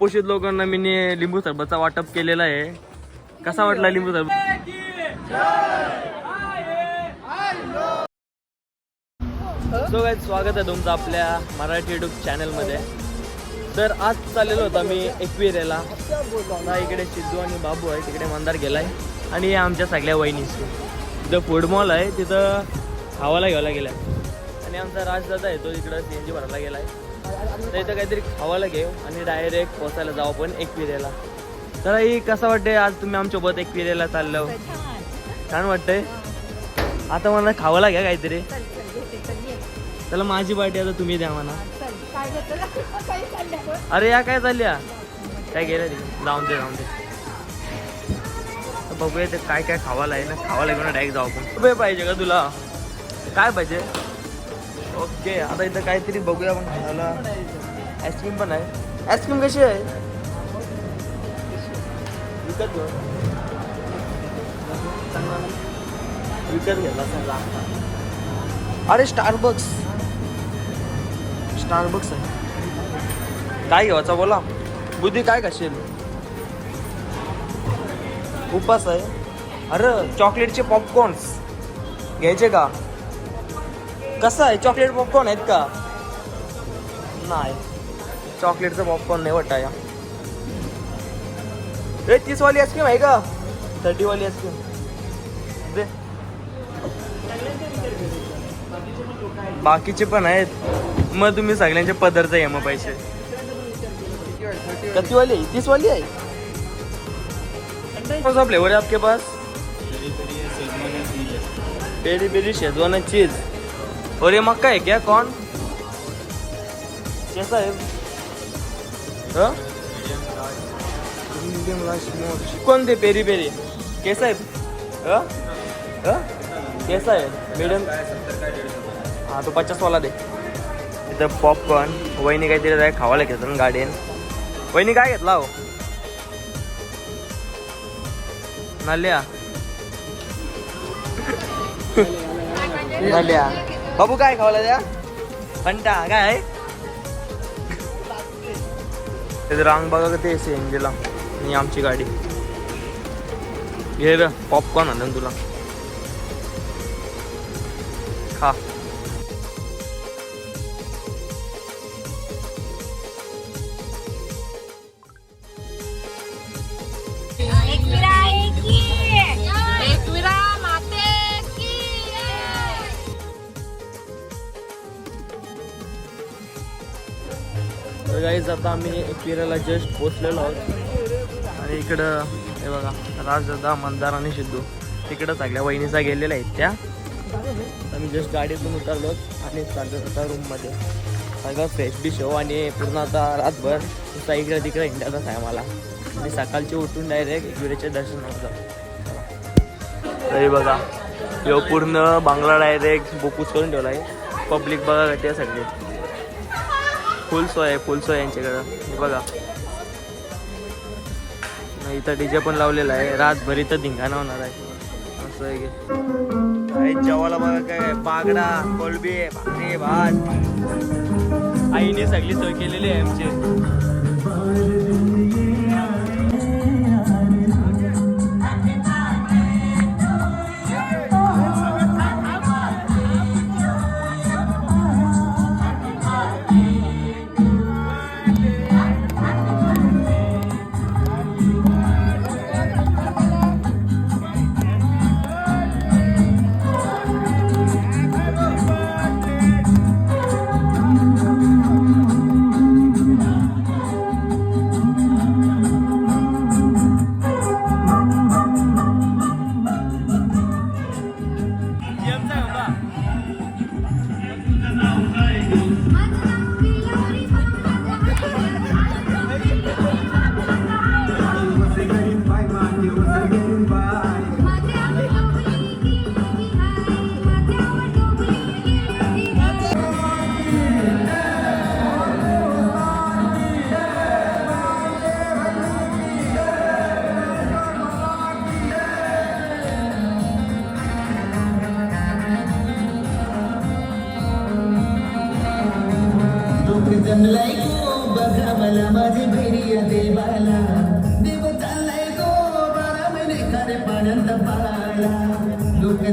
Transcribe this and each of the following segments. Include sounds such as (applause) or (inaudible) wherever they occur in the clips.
पोषित लोकांना मी लिंबू सरबतचा वाटप केलेला आहे. कसा वाटला लिंबू सरबत? सो काय स्वागत आहे तुमचं आपल्या मराठी युट्यूब चॅनलमध्ये तर आज चाललेलो होता मी एकविरेला. ना इकडे सिद्धू आणि बाबू आहे तिकडे मंदार गेलाय. आणि आमच्या सगळ्या वहिनीस तिथं फूड मॉल आहे तिथं खावायला घ्यायला गेलाय. आणि आमचा राजदादा आहे तो इकडं सी एन जी भरायला गेलाय. तर इथं काहीतरी खावायला घेऊ आणि डायरेक्ट पोचायला जाऊ आपण एकविरेला. तर ही कसं वाटते आज तुम्ही आमच्यासोबत एकविरेला चाललो? छान वाटतंय. आता मला खावायला घ्या काहीतरी. त्याला माझी पार्टी आता तुम्ही द्या म्हणा. अरे या काय चालल्या? काय गेल्या जाऊन दे जाऊन दे. तर बघूया ते काय काय खावायला आहे ना. खावायला घेऊन डायरेक्ट जाऊ आपण. रुपये पाहिजे का तुला? काय पाहिजे? ओके आता इथं काहीतरी बघूया आपण खायला. आईस्क्रीम पण आहे. आईस्क्रीम कशी आहे? विकत घेऊ. विकत घ्यायला अरे स्टारबक्स स्टारबक्स आहे. काय घ्यायचा बोला. बुद्धी काय खाशील? उपास आहे. अरे चॉकलेटचे पॉपकॉर्न्स घ्यायचे का? कसं आहे? चॉकलेट पॉपकॉर्न आहेत का? नाही. चॉकलेटचं पॉपकॉर्न नाही वाटा या ए तीसवाली आईस्क्रीम आहे का? थर्टीवाली आईस्क्रीम दे. बाकीचे पण आहेत. मग तुम्ही सगळ्यांचे पदार्थ घ्या मग पैसे. किती वाली है तीस वाली है कौन सा फ्लेवर है आपके पास पेरी पेरी शेजवान चीज और ये मक्का है क्या कौन कैसा है हाँ? कौन दे पेरी? पेरी कैसा है? हाँ? हाँ? कैसा है मीडियम हा तो पचास वाला दे. इथं पॉपकॉर्न वहिनी काहीतरी काय खावायला घेतलं गाडीन. वहिनी काय घेतला हो? नाल्या. नाल्या. बाबू काय खावायला द्या? फंटा काय? तिथे रांग बघा का एन सीएनजीला आणि आमची गाडी. घे रे पॉपकॉर्न आणलं तुला. आता आम्ही एकविराला जस्ट पोचलेलो आहोत. आणि इकडं हे बघा राजदादा मंदार आणि सिद्धू तिकडं सगळ्या वहिनीचा गेलेल्या आहेत त्या. आम्ही जस्ट गाडीतून उतरलो आणि चाललो होता रूममध्ये सगळं फ्रेश बी शो आणि पूर्ण आता रातभर नुसता इकडं तिकडे हिंडायचाच आहे मला आणि सकाळचे उठून डायरेक्ट एकविरेचे दर्शन होतं तरी बघा यो पूर्ण बांगला डायरेक्ट बुकूच करून ठेवला आहे पब्लिक बघा ते सगळी फुल सोय आहे फुल सोय यांच्याकडं. हे बघा. नाही इथं डीजे पण लावलेला आहे. रातभर इथं धिंगाणा होणार आहे. असं आहे की. जेवायला बघा काय बागडा कोलबी भाकरी भात. आईने सगळी सोय केलेली आहे आमची.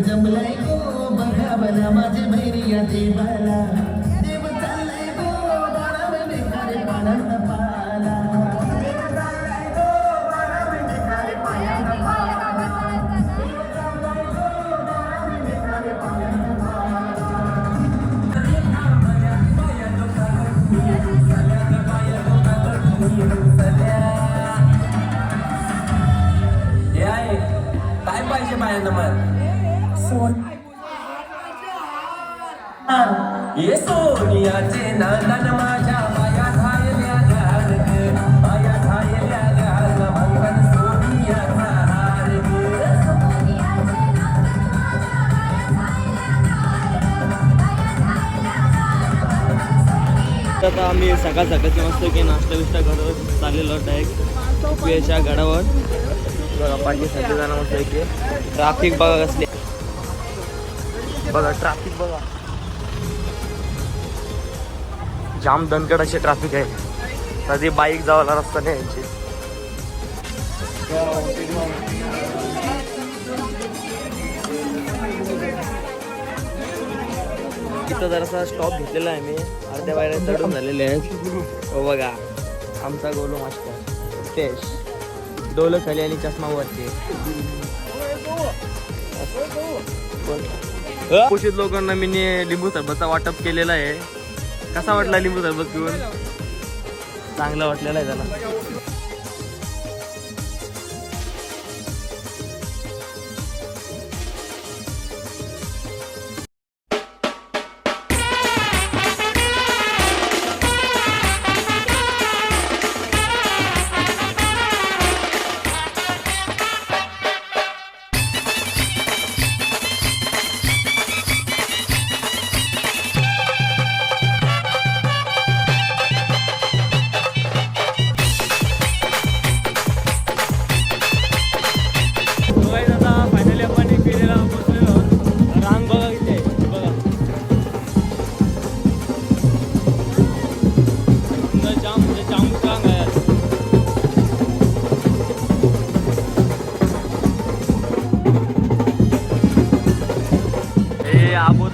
जमलाय गो बघा मला माझे भैरिया देवाला. देव चाललाय गो बारा पाला. देव चाललाय गो पाण्यात हे आहे काय पाहिजे माझ्या मग ये सोनियाचे नांदन माझ्या माया माया सोनियाचा हार आता आम्ही सकाळ सकाळची मस्त की नाश्ता बिस्टा करत चाललेलो डायरेक्ट गडावर. बघा पाठी सगळे जण मस्त की ट्राफिक बघा कसली. बघा ट्राफिक बघा. जाम दणकड असे ट्राफिक आहे. कधी बाईक जावाला रस्ता नाही यांची. इथं जरासा स्टॉप घेतलेला आहे मी. अर्ध्या बाहेर चढून झालेले आहेत. हो बघा. आमचा गोलू मास्टर तेश डोलं खाली आणि चष्मा वरती कुशीत लोकांना मी लिंबू सरबतचा वाटप केलेला आहे. कसा वाटला लिंबू सरबत पिऊन? चांगला वाटलेला आहे त्याला.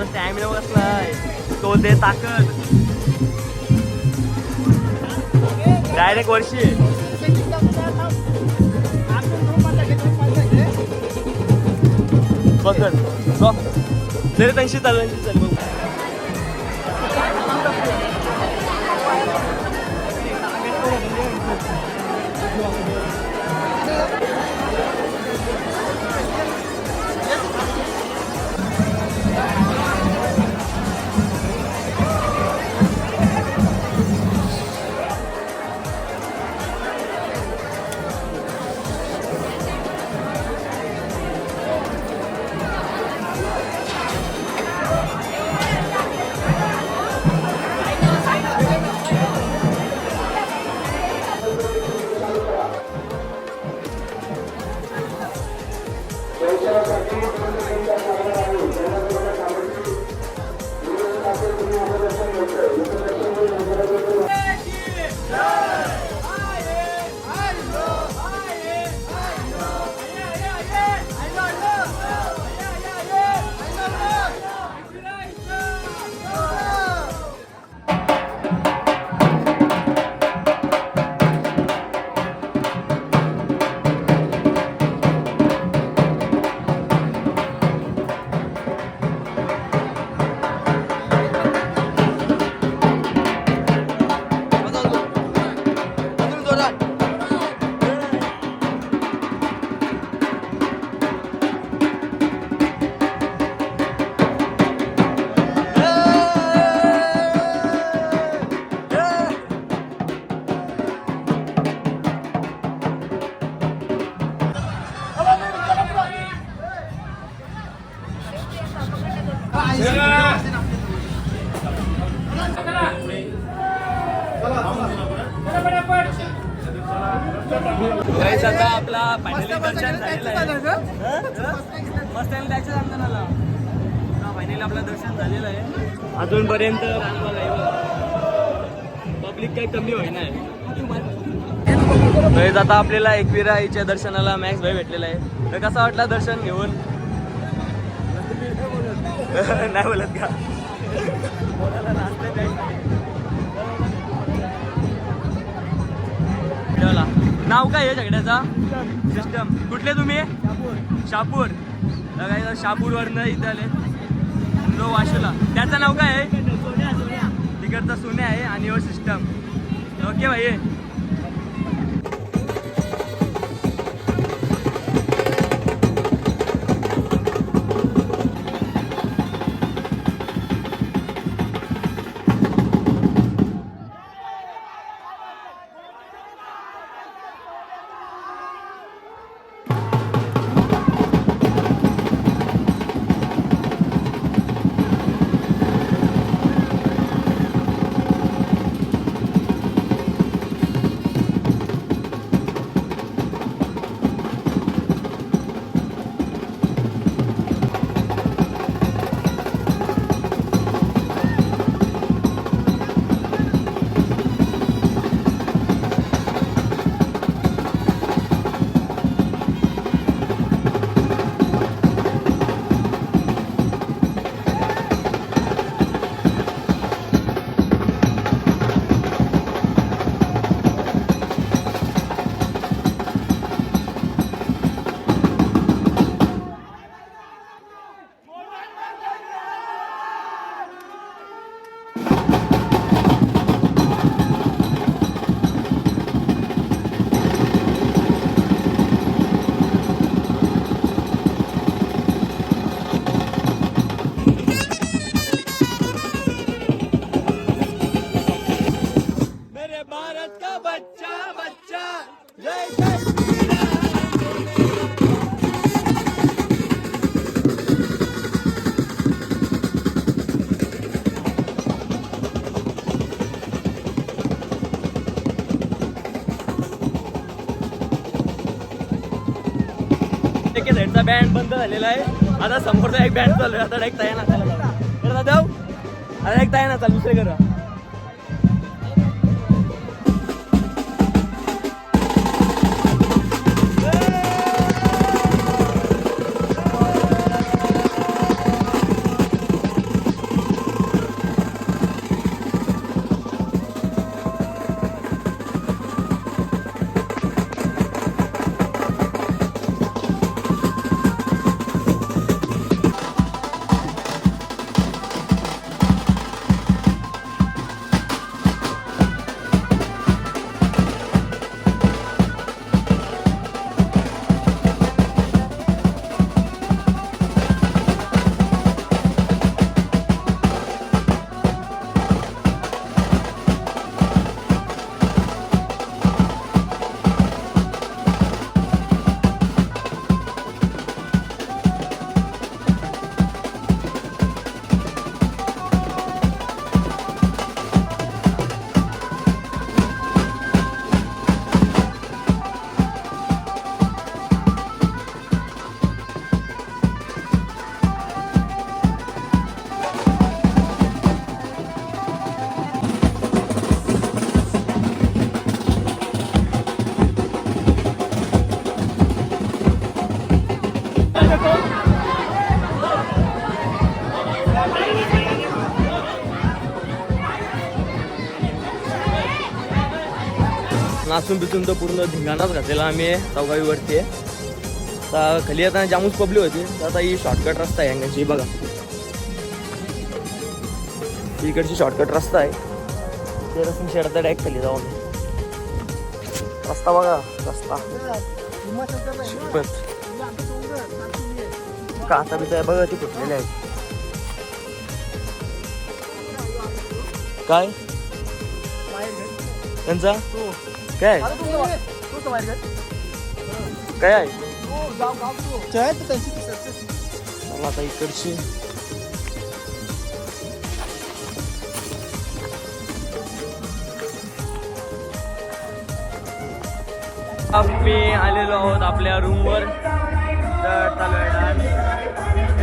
ए आबोचा स्टॅमिना बसलाय तो दे ताकद. डायरेक्ट वर्षी पकड बघ. तरी त्यांशी चालू त्यांशी चालू. पर्यंत पब्लिक काही कमी होईना तर आता आपल्याला एकविरा आईच्या दर्शनाला मॅक्स भाई भेटलेला आहे. तर कसा वाटला दर्शन घेऊन? (laughs) नाही बोलत का? ठेवला. नाव काय आहे झगड्याचा? सिस्टम कुठले तुम्ही? शापूर. शापूर काही शापूरवरनं इथं आले. जो वाशूला. त्याचं नाव काय आहे? सुने आहे आणि हो सिस्टम ओके भाई. बँड बंद झालेला आहे. आता समोरचा एक बँड चालू आहे. आता डायरेक्ट तयार नाचायला जाऊ. आता एक तयार नाचाल दुसरे करा नाचून बिचून तर पूर्ण धिंगाणाच घातलेला आम्ही चौगावीवरती आहे. आता खाली आता जामूच पब्लिक होती तर आता ही शॉर्टकट रस्ता आहे अंगाची बघा. ही इकडची शॉर्टकट रस्ता आहे. ते रस्ता शेडता डायरेक्ट खाली जाऊन. रस्ता बघा रस्ता. काचा बिचा आहे बघा ती फुटलेली आहे. काय? त्यांचा? काय? काय? आहे. चला आता इकडची. आम्ही आलेलो आहोत आपल्या रूमवर तर चालू आहे